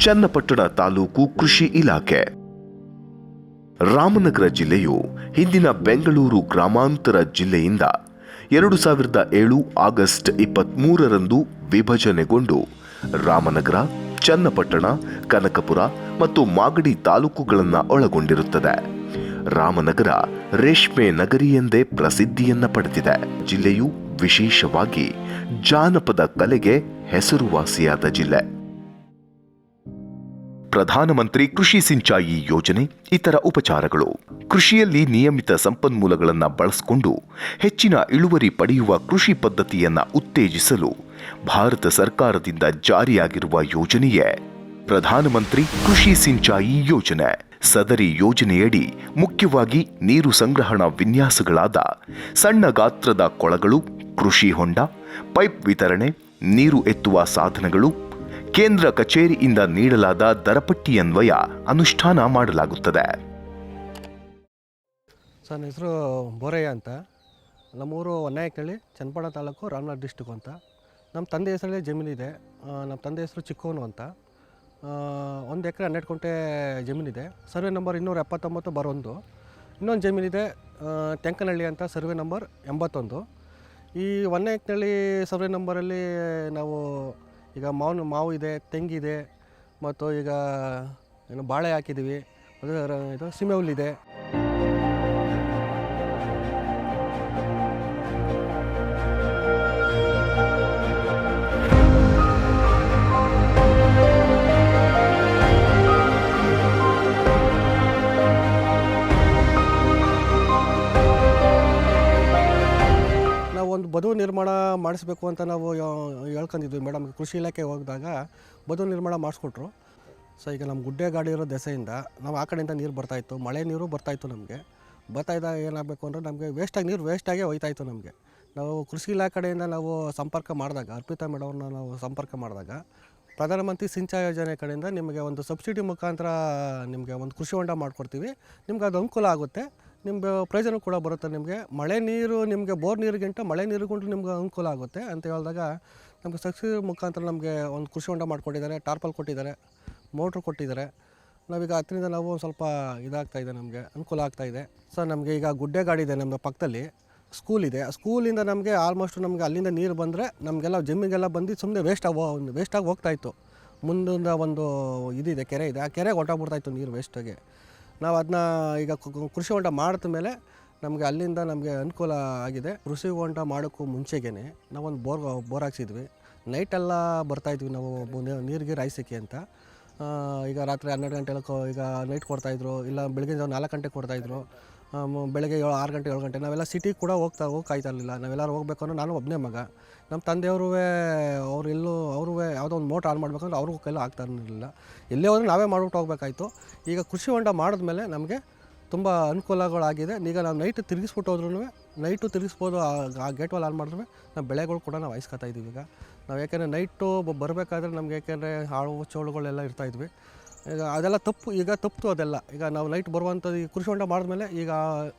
ಚನ್ನಪಟ್ಟಣ ತಾಲೂಕು ಕೃಷಿ ಇಲಾಖೆ. ರಾಮನಗರ ಜಿಲ್ಲೆಯು ಹಿಂದಿನ ಬೆಂಗಳೂರು ಗ್ರಾಮಾಂತರ ಜಿಲ್ಲೆಯಿಂದ ಎರಡು ಸಾವಿರದ ಏಳು ಆಗಸ್ಟ್ ಇಪ್ಪತ್ಮೂರರಂದು ವಿಭಜನೆಗೊಂಡು ರಾಮನಗರ, ಚನ್ನಪಟ್ಟಣ, ಕನಕಪುರ ಮತ್ತು ಮಾಗಡಿ ತಾಲೂಕುಗಳನ್ನು ಒಳಗೊಂಡಿರುತ್ತದೆ. ರಾಮನಗರ ರೇಷ್ಮೆ ನಗರಿ ಎಂದೇ ಪ್ರಸಿದ್ಧಿಯನ್ನ ಪಡೆದಿದೆ. ಜಿಲ್ಲೆಯು ವಿಶೇಷವಾಗಿ ಜಾನಪದ ಕಲೆಗೆ ಹೆಸರುವಾಸಿಯಾದ ಜಿಲ್ಲೆ. ಪ್ರಧಾನಮಂತ್ರಿ ಕೃಷಿ ಸಿಂಚಾಯಿ ಯೋಜನೆ, ಇತರ ಉಪಚಾರಗಳು. ಕೃಷಿಯಲ್ಲಿ ನಿಯಮಿತ ಸಂಪನ್ಮೂಲಗಳನ್ನು ಬಳಸಿಕೊಂಡು ಹೆಚ್ಚಿನ ಇಳುವರಿ ಪಡೆಯುವ ಕೃಷಿ ಪದ್ಧತಿಯನ್ನು ಉತ್ತೇಜಿಸಲು ಭಾರತ ಸರ್ಕಾರದಿಂದ ಜಾರಿಯಾಗಿರುವ ಯೋಜನೆಯೇ ಪ್ರಧಾನಮಂತ್ರಿ ಕೃಷಿ ಸಿಂಚಾಯಿ ಯೋಜನೆ. ಸದರಿ ಯೋಜನೆಯಡಿ ಮುಖ್ಯವಾಗಿ ನೀರು ಸಂಗ್ರಹಣಾ ವಿನ್ಯಾಸಗಳಾದ ಸಣ್ಣ ಗಾತ್ರದ ಕೊಳಗಳು, ಕೃಷಿ ಹೊಂಡ, ಪೈಪ್ ವಿತರಣೆ, ನೀರು ಎತ್ತುವ ಸಾಧನಗಳು ಕೇಂದ್ರ ಕಚೇರಿಯಿಂದ ನೀಡಲಾದ ದರಪಟ್ಟಿಯನ್ವಯ ಅನುಷ್ಠಾನ ಮಾಡಲಾಗುತ್ತದೆ. ಸರ್, ನನ್ನ ಹೆಸರು ಬೋರಯ್ಯ ಅಂತ. ನಮ್ಮೂರು ಹೊನ್ನಾಯಕಳ್ಳಿ ಚನ್ನಪಾಡ ತಾಲೂಕು ರಾಮನಾಥ್ ಡಿಸ್ಟಿಕ್ ಅಂತ. ನಮ್ಮ ತಂದೆ ಹೆಸರಲ್ಲಿ ಜಮೀನಿದೆ ನಮ್ಮ ತಂದೆ ಹೆಸರು ಚಿಕ್ಕವನು ಅಂತ. ಒಂದು ಎಕರೆ ಹನ್ನೆರಡು ಕುಂಟೆ ಜಮೀನಿದೆ ಸರ್ವೆ ನಂಬರ್ ಇನ್ನೂರ ಎಪ್ಪತ್ತೊಂಬತ್ತು ಬರೊಂದು ಇನ್ನೊಂದು ಜಮೀನಿದೆ ತೆಂಕನಹಳ್ಳಿ ಅಂತ, ಸರ್ವೆ ನಂಬರ್ ಎಂಬತ್ತೊಂದು. ಈ ಹೊನ್ನಾಯಕನಹಳ್ಳಿ ಸರ್ವೆ ನಂಬರಲ್ಲಿ ನಾವು ಈಗ ಮಾವಿನ ಮಾವು ಇದೆ ತೆಂಗಿದೆ ಮತ್ತು ಈಗ ಏನು ಬಾಳೆ ಹಾಕಿದ್ದೀವಿ. ಅದು ಇದು ಸೀಮೆ ಹುಲ್ಲಿದೆ ಬದು ನಿರ್ಮಾಣ ಮಾಡಿಸ್ಬೇಕು ಅಂತ ನಾವು ಹೇಳ್ಕೊಂಡಿದ್ವಿ ಮೇಡಮ್. ಕೃಷಿ ಇಲಾಖೆ ಹೋಗಿದಾಗ ಬದು ನಿರ್ಮಾಣ ಮಾಡಿಸ್ಕೊಟ್ರು. ಸೊ ಈಗ ನಮ್ಮ ಗುಡ್ಡೆ ಗಾಡಿ ಇರೋ ದೆಸೆಯಿಂದ ನಾವು ಆ ಕಡೆಯಿಂದ ನೀರು ಬರ್ತಾಯಿತ್ತು ಮಳೆ ನೀರು ಬರ್ತಾಯಿತ್ತು ನಮಗೆ. ಬರ್ತಾಯಿದ್ದಾಗ ಏನಾಗಬೇಕು ಅಂದರೆ ನಮಗೆ ವೇಸ್ಟಾಗಿ ನೀರು ವೇಸ್ಟಾಗೇ ಹೋಯ್ತಾಯಿತ್ತು ನಮಗೆ. ನಾವು ಕೃಷಿ ಇಲಾಖೆಯಿಂದ ನಾವು ಸಂಪರ್ಕ ಮಾಡಿದಾಗ, ಅರ್ಪಿತಾ ಮೇಡಮ್ನ ನಾವು ಸಂಪರ್ಕ ಮಾಡಿದಾಗ, ಪ್ರಧಾನಮಂತ್ರಿ ಸಿಂಚಾಯಿ ಯೋಜನೆ ಕಡೆಯಿಂದ ನಿಮಗೆ ಒಂದು ಸಬ್ಸಿಡಿ ಮುಖಾಂತರ ನಿಮಗೆ ಒಂದು ಕೃಷಿ ಹೊಂಡ ಮಾಡಿಕೊಡ್ತೀವಿ. ನಿಮ್ಗೆ ಅದು ಅನುಕೂಲ ಆಗುತ್ತೆ. ನಿಮ್ಗೆ ಪ್ರಯೋಜನ ಕೂಡ ಬರುತ್ತೆ ನಿಮಗೆ. ಮಳೆ ನೀರು ನಿಮಗೆ ಬೋರ್ ನೀರಿಗಿಂತ ಮಳೆ ನೀರಿಗೊಂಡು ನಿಮ್ಗೆ ಅನುಕೂಲ ಆಗುತ್ತೆ. ಅಂತ ಹೇಳಿದಾಗ ನಮಗೆ ಸಬ್ಸಿಡಿ ಮುಖಾಂತರ ನಮಗೆ ಒಂದು ಕೃಷಿ ಹೊಂಡ ಮಾಡಿಕೊಟ್ಟಿದ್ದಾರೆ ಟಾರ್ಪಲ್ ಕೊಟ್ಟಿದ್ದಾರೆ, ಮೋಟ್ರ್ ಕೊಟ್ಟಿದ್ದಾರೆ. ನಾವೀಗ ಅದರಿಂದ ನಾವು ಸ್ವಲ್ಪ ಇದಾಗ್ತಾ ಇದೆ ನಮಗೆ, ಅನುಕೂಲ ಆಗ್ತಾ ಇದೆ. ಸರ್ ನಮಗೆ ಈಗ ಗುಡ್ಡೆ ಗಾಡಿ ಇದೆ ನಮ್ಮ ಪಕ್ಕದಲ್ಲಿ. ಸ್ಕೂಲ್ ಇದೆ. ಆ ಸ್ಕೂಲಿಂದ ನಮಗೆ ಆಲ್ಮೋಸ್ಟ್ ನಮಗೆ ಅಲ್ಲಿಂದ ನೀರು ಬಂದರೆ ನಮಗೆಲ್ಲ ಜಮ್ಮಿಗೆಲ್ಲ ಬಂದು ಸುಮ್ಮನೆ ವೇಸ್ಟ್ ಆಗಿ ವೇಸ್ಟಾಗಿ ಹೋಗ್ತಾಯಿತ್ತು ಮುಂದಿನ ಒಂದು ಇದಿದೆ, ಕೆರೆ ಇದೆ. ಆ ಕೆರೆಗೆ ಹೊಂಟೋಗ್ಬಿಡ್ತಾಯಿತ್ತು ನೀರು ವೇಸ್ಟಾಗಿ ನಾವು ಅದನ್ನ ಈಗ ಕೃಷಿ ಹೊಂಡ ಮಾಡಿದ ಮೇಲೆ ನಮಗೆ ಅಲ್ಲಿಂದ ನಮಗೆ ಅನುಕೂಲ ಆಗಿದೆ. ಕೃಷಿ ಹೊಂಡ ಮಾಡೋಕ್ಕೂ ಮುಂಚೆಗೇ ನಾವೊಂದು ಬೋರ್ ಬೋರ್ ಹಾಕ್ಸಿದ್ವಿ. ನೈಟೆಲ್ಲ ಬರ್ತಾಯಿದ್ವಿ ನಾವು ನೀರಿಗೆ ರಾಯ್ಸಕ್ಕೆ ಅಂತ. ಈಗ ರಾತ್ರಿ ಹನ್ನೆರಡು ಗಂಟೆ ಈಗ ನೈಟ್ ಕೊಡ್ತಾಯಿದ್ರು ಇಲ್ಲ ಬೆಳಗ್ಗೆ ಜಾವ ನಾಲ್ಕು ಗಂಟೆಗೆ ಕೊಡ್ತಾಯಿದ್ರು ಬೆಳಗ್ಗೆ ಏಳು, ಆರು ಗಂಟೆ, ಏಳು ಗಂಟೆ, ನಾವೆಲ್ಲ ಸಿಟಿಗೆ ಕೂಡ ಹೋಗ್ತಾ ಹೋಗ್ತಾ ಇರಲಿಲ್ಲ. ನಾವೆಲ್ಲರೂ ಹೋಗ್ಬೇಕು ಅಂದ್ರೆ ನಾನು ಒಬ್ಬನೇ ಮಗ. ನಮ್ಮ ತಂದೆಯವರು ಅವ್ರು ಎಲ್ಲೂ ಅವರು ಯಾವುದೋ ಒಂದು ಮೋಟ್ರ್ ಆನ್ ಮಾಡಬೇಕಂದ್ರೆ ಅವ್ರಿಗೂ ಕೈಲೂ ಆಗ್ತಾ ಇರಲಿಲ್ಲ. ಎಲ್ಲೇ ಹೋದ್ರೆ ನಾವೇ ಮಾಡ್ಬಿಟ್ಟು ಹೋಗ್ಬೇಕಾಯ್ತು. ಈಗ ಕೃಷಿ ಹೊಂಡ ಮಾಡಿದ್ಮೇಲೆ ನಮಗೆ ತುಂಬ ಅನುಕೂಲಗಳಾಗಿದೆ. ಈಗ ನಾವು ನೈಟ್ ತಿರುಗಿಸ್ಬಿಟ್ಟು ಹೋದ್ರೂ ನೈಟು ತಿರುಗಿಸ್ಬೋದು, ಆ- ಆ ಗೇಟ್ ವಾಲ್ ಆನ್ ಮಾಡಿದ್ರೆ ನಾವು ಬೆಳೆಗಳು ಕೂಡ ನಾವು ಐಸ್ಕೊತಾ ಇದ್ದೀವಿ ಈಗ. ನಾವು ಯಾಕೆಂದರೆ ನೈಟು ಬರಬೇಕಾದ್ರೆ ನಮ್ಗೆ ಯಾಕೆಂದರೆ ಹಾಳು ಚೋಳುಗಳೆಲ್ಲ ಇರ್ತಾಯಿದ್ವಿ ಈಗ ಅದೆಲ್ಲ ತಪ್ಪು, ಈಗ ತಪ್ಪು ಅದೆಲ್ಲ. ಈಗ ನಾವು ಲೈಟ್ ಬರುವಂಥದ್ದು ಈ ಕೃಷಿ ಹೊಂಡ ಮಾಡಿದ್ಮೇಲೆ ಈಗ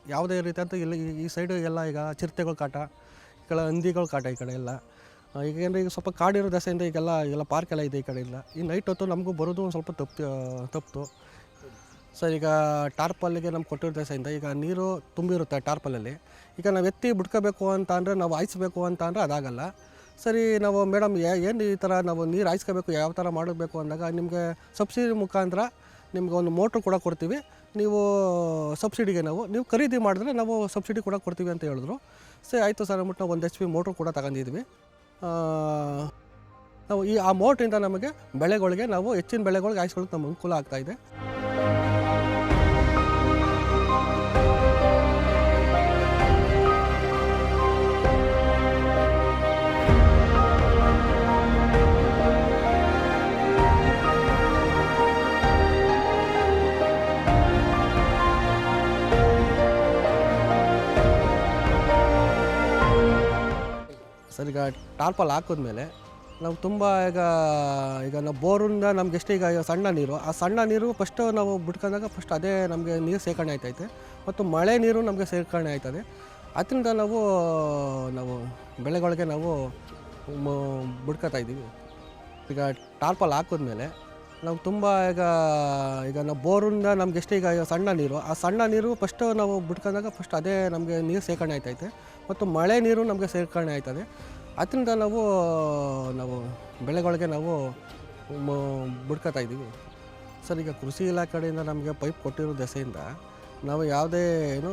ಯಾವುದೇ ರೀತಿ ಅಂತ ಇಲ್ಲಿ ಈ- ಸೈಡು ಎಲ್ಲ ಈಗ ಚಿರತೆಗಳ ಕಾಟ, ಈ ಕಡೆ ಹಂದಿಗಳ ಕಾಟ ಈ ಕಡೆ ಎಲ್ಲ. ಈಗ ಏನ್ರಿ, ಈಗ ಸ್ವಲ್ಪ ಕಾಡಿರೋ ದಸೆಯಿಂದ ಈಗೆಲ್ಲ ಈಗೆಲ್ಲ ಪಾರ್ಕ್ ಎಲ್ಲ ಇದೆ ಈ ಕಡೆ ಇಲ್ಲ. ಈ ನೈಟ್ ಹೊತ್ತು ನಮಗೂ ಬರೋದು ಸ್ವಲ್ಪ ತಪ್ಪು ತಪ್ಪು. ಸರ್, ಈಗ ಟಾರ್ಪಲ್ಲಿಗೆ ನಮ್ಗೆ ಕೊಟ್ಟಿರೋ ದಸೆಯಿಂದ ಈಗ ನೀರು ತುಂಬಿರುತ್ತೆ ಟಾರ್ಪಲಲ್ಲಿ. ಈಗ ನಾವು ಎತ್ತಿ ಬಿಡ್ಕೋಬೇಕು ಅಂತ ಅಂದರೆ, ನಾವು ಹಾಯಿಸ್ಬೇಕು ಅಂತ ಅಂದರೆ ಅದಾಗಲ್ಲ. ಸರಿ, ನಾವು ಮೇಡಮ್ ಏನು ಈ ಥರ ನಾವು ನೀರು ಹಾಯಿಸ್ಕೋಬೇಕು, ಯಾವ ಥರ ಮಾಡಬೇಕು ಅಂದಾಗ ನಿಮಗೆ ಸಬ್ಸಿಡಿ ಮುಖಾಂತರ ನಿಮ್ಗೆ ಒಂದು ಮೋಟ್ರ್ ಕೂಡ ಕೊಡ್ತೀವಿ. ನೀವು ಸಬ್ಸಿಡಿಗೆ ನಾವು, ನೀವು ಖರೀದಿ ಮಾಡಿದ್ರೆ ನಾವು ಸಬ್ಸಿಡಿ ಕೂಡ ಕೊಡ್ತೀವಿ ಅಂತ ಹೇಳಿದ್ರು. ಸರಿ, ಆಯಿತು ಸರ್, ಅಂದ್ಬಿಟ್ಟು ನಾವು ಒಂದು ಎಚ್ ಪಿ ಮೋಟ್ರ್ ಕೂಡ ತಗೊಂಡಿದ್ವಿ. ನಾವು ಈ, ಆ ಮೋಟ್ರಿಂದ ನಮಗೆ ಬೆಳೆಗಳಿಗೆ ನಾವು ಹೆಚ್ಚಿನ ಬೆಳೆಗಳಿಗೆ ಹಾಯಿಸ್ಕೊಳ್ಳೋಕೆ ನಮ್ಗೆ ಅನುಕೂಲ ಆಗ್ತಾ ಈಗ ಟಾರ್ಪಲ್ ಹಾಕಿದ್ಮೇಲೆ ನಾವು ತುಂಬ ಈಗ ಈಗ ನಾವು ಬೋರಿಂದ ನಮ್ಗೆ ಎಷ್ಟು ಈಗ ಸಣ್ಣ ನೀರು, ಆ ಸಣ್ಣ ನೀರು ಫಸ್ಟು ನಾವು ಬಿಟ್ಕೊಂಡಾಗ ಫಸ್ಟ್ ಅದೇ ನಮಗೆ ನೀರು ಸೇರ್ಕರಣೆ ಆಯ್ತೈತೆ. ಮತ್ತು ಮಳೆ ನೀರು ನಮಗೆ ಸೇರ್ಕರಣೆ ಆಯ್ತದೆ. ಅದರಿಂದ ನಾವು ನಾವು ಬೆಳೆಗಳಿಗೆ ನಾವು ಬಿಡ್ಕೊತಾ ಇದ್ದೀವಿ. ಈಗ ಟಾರ್ಪಲ್ ಹಾಕಿದ್ಮೇಲೆ ನಾವು ತುಂಬ ಈಗ ಈಗ ನಾವು ಬೋರಿಂದ ನಮ್ಗೆ ಎಷ್ಟು ಈಗ ಸಣ್ಣ ನೀರು, ಆ ಸಣ್ಣ ನೀರು ಫಸ್ಟು ನಾವು ಬಿಟ್ಕೊಂಡಾಗ ಫಸ್ಟ್ ಅದೇ ನಮಗೆ ನೀರು ಸೇರ್ಕರಣೆ ಆಯ್ತೈತೆ. ಮತ್ತು ಮಳೆ ನೀರು ನಮಗೆ ಸೇರ್ಕರಣೆ ಆಯ್ತದೆ. ಅದರಿಂದ ನಾವು ನಾವು ಬೆಳೆಗಳಿಗೆ ನಾವು ಬಿಡ್ಕೊತಾ ಇದ್ದೀವಿ. ಸರ್, ಈಗ ಕೃಷಿ ಇಲಾಖೆಯಿಂದ ನಮಗೆ ಪೈಪ್ ಕೊಟ್ಟಿರೋ ದೆಸೆಯಿಂದ ನಾವು ಯಾವುದೇ ಏನು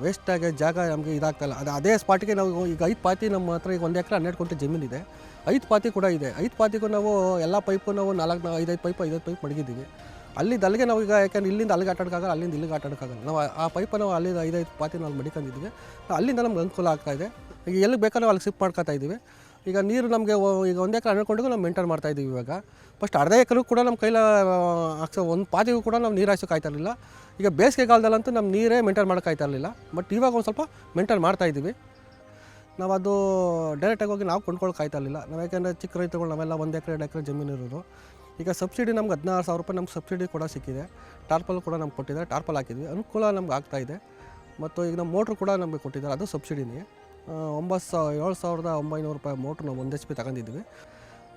ವೇಸ್ಟಾಗಿ ಜಾಗ ನಮಗೆ ಇದಾಗ್ತಲ್ಲ ಅದು ಅದೇ ಸ್ಪಾಟಿಗೆ ನಾವು ಈಗ ಐದು ಪಾತಿ ನಮ್ಮ ಹತ್ರ ಈಗ ಒಂದು ಎಕರೆ ಹನ್ನೆರಡು ಗುಂಟೆ ಜಮೀನಿದೆ ಐದು ಪಾತಿ ಕೂಡ ಇದೆ. ಐದು ಪಾತಿಗೂ ನಾವು ಎಲ್ಲ ಪೈಪು ನಾವು ನಾಲ್ಕು, ಐದೈದು ಪೈಪ್ ಐದೈದು ಪೈಪ್ ಮಡಗಿದ್ದೀವಿ. ಅಲ್ಲಿಂದ ಅಲ್ಲಿಗೆ ನಾವು ಈಗ ಯಾಕೆಂದ್ರೆ ಇಲ್ಲಿಂದ ಅಲ್ಲಿಗೆ ಆಟಾಡೋಕ್ಕಾಗಲ್ಲ ಅಲ್ಲಿಂದ ಇಲ್ಲಿಗೆ ಆಟಾಡೋಕ್ಕಾಗಲ್ಲ ನಾವು ಆ- ಪೈಪನ್ನು ಪೈಪ ನಾವು ಅಲ್ಲಿಂದ ಐದೈದು ಪಾತಿ ನಾವು ಮಡಿಕೊಂಡಿದ್ದೀವಿ. ಅಲ್ಲಿಂದ ನಮ್ಗೆ ಅನುಕೂಲ ಆಗ್ತಾಯಿದೆ ಈಗ ಎಲ್ಲಿಗೆ ಬೇಕಾದ್ರೂ ಅಲ್ಲಿ ಸಿಪ್ ಮಾಡ್ಕೊತಾ ಇದ್ದೀವಿ. ಈಗ ನೀರು ನಮಗೆ ಈಗ ಒಂದು ಎಕರೆ ಹನ್ನೆರಡು ನಾವು ಮೇಂಟೈನ್ ಮಾಡ್ತಾ ಇದ್ದೀವಿ ಇವಾಗ. ಫಸ್ಟ್ ಅರ್ಧ ಎಕರೆ ಕೂಡ ನಮ್ಮ ಕೈಲ ಹಾಕ್ಸೋ ಒಂದು ಪಾತಿಗೂ ಕೂಡ ನಾವು ನೀರು ಹಾಕ್ಸೋಕೆ ಆಯ್ತಾ ಇರಲಿಲ್ಲ. ಈಗ ಬೇಸಿಗೆಗಾಲದಲ್ಲಂತೂ ನಮ್ಮ ನೀರೇ ಮೇಂಟೈನ್ ಮಾಡೋಕೆ ಆಯ್ತಾ ಇರಲಿಲ್ಲ. ಬಟ್ ಇವಾಗ ಒಂದು ಸ್ವಲ್ಪ ಮೇಂಟೈನ್ ಮಾಡ್ತಾ ಇದ್ದೀವಿ. ನಾವು ಅದು ಡೈರೆಕ್ಟಾಗಿ ಹೋಗಿ ನಾವು ಕೊಂಡ್ಕೊಳ್ಳೋಕ್ಕಾಯ್ತಿರಲಿಲ್ಲ ಇರಲಿಲ್ಲ. ನಾವು ಯಾಕೆಂದರೆ ಚಿಕ್ಕ ರೈತರುಗಳು ನಾವೆಲ್ಲ ಒಂದು ಎಕರೆ, ಎರಡು ಎಕರೆ ಜಮೀನು ಇರೋದು. ಈಗ ಸಬ್ಸಿಡಿ ನಮ್ಗೆ ಹದಿನಾರು ಸಾವಿರ ರೂಪಾಯಿ ನಮ್ಗೆ ಸಬ್ಸಿಡಿ ಕೂಡ ಸಿಕ್ಕಿದೆ. ಟಾರ್ಪಲ್ ಕೂಡ ನಮ್ಗೆ ಕೊಟ್ಟಿದ್ದಾರೆ. ಟಾರ್ಪಲ್ ಹಾಕಿದ್ವಿ. ಅನುಕೂಲ ನಮ್ಗೆ ಆಗ್ತಾ ಇದೆ. ಮತ್ತು ಈಗ ನಮ್ಮ ಮೋಟ್ರ್ ಕೂಡ ನಮಗೆ ಕೊಟ್ಟಿದ್ದಾರೆ. ಅದು ಸಬ್ಸಿಡಿನೇ. ಒಂಬತ್ತು ಸಾವಿರ, ಏಳು ಸಾವಿರದ ಒಂಬೈನೂರು ರೂಪಾಯಿ ಮೋಟ್ರ್ ನಾವು ಒಂದು ಎಚ್ ಪಿ ತಗೊಂಡಿದ್ವಿ.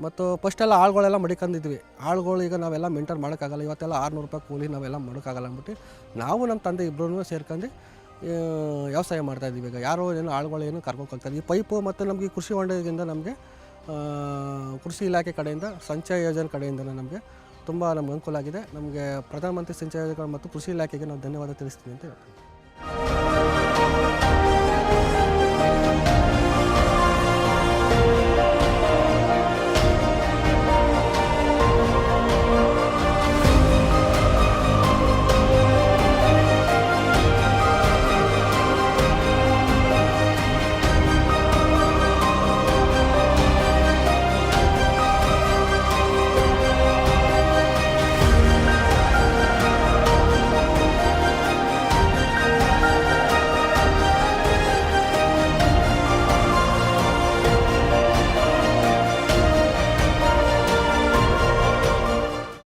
ಮತ್ತು ಫಸ್ಟೆಲ್ಲ ಆಳುಗಳೆಲ್ಲ ಮಡಿಕೊಂಡಿದ್ವಿ ಆಳುಗಳು ಈಗ ನಾವೆಲ್ಲ ಮೇಂಟೈನ್ ಮಾಡೋಕ್ಕಾಗಲ್ಲ. ಇವತ್ತೆಲ್ಲ ಆರುನೂರು ರೂಪಾಯಿ ಕೂಲಿ ನಾವೆಲ್ಲ ಮಾಡೋಕ್ಕಾಗಲ್ಲ ಅಂದ್ಬಿಟ್ಟು ನಾವು ನಮ್ಮ ತಂದೆ ಇಬ್ಬರೂ ಸೇರ್ಕೊಂಡು ವ್ಯವಸಾಯ ಮಾಡ್ತಾ ಇದ್ದೀವಿ. ಈಗ ಯಾರೋ ಏನು ಆಳುಗಳು ಏನು ಕರ್ಕೊಂಡೋಗ್ತಾರೆ ಈ ಪೈಪು ಮತ್ತು ನಮಗೆ ಕೃಷಿ ಹೊಂಡದಿಂದ ನಮಗೆ ಕೃಷಿ ಇಲಾಖೆ ಕಡೆಯಿಂದ, ಸಂಚಯ ಯೋಜನೆ ಕಡೆಯಿಂದ ನಮಗೆ ತುಂಬ ನಮ್ಗೆ ಅನುಕೂಲ ಆಗಿದೆ. ನಮಗೆ ಪ್ರಧಾನಮಂತ್ರಿ ಸಂಚಯ ಯೋಜನೆ ಮತ್ತು ಕೃಷಿ ಇಲಾಖೆಗೆ ನಾವು ಧನ್ಯವಾದ ತಿಳಿಸ್ತೀನಿ ಅಂತ ಹೇಳ್ತೀನಿ. Thank you.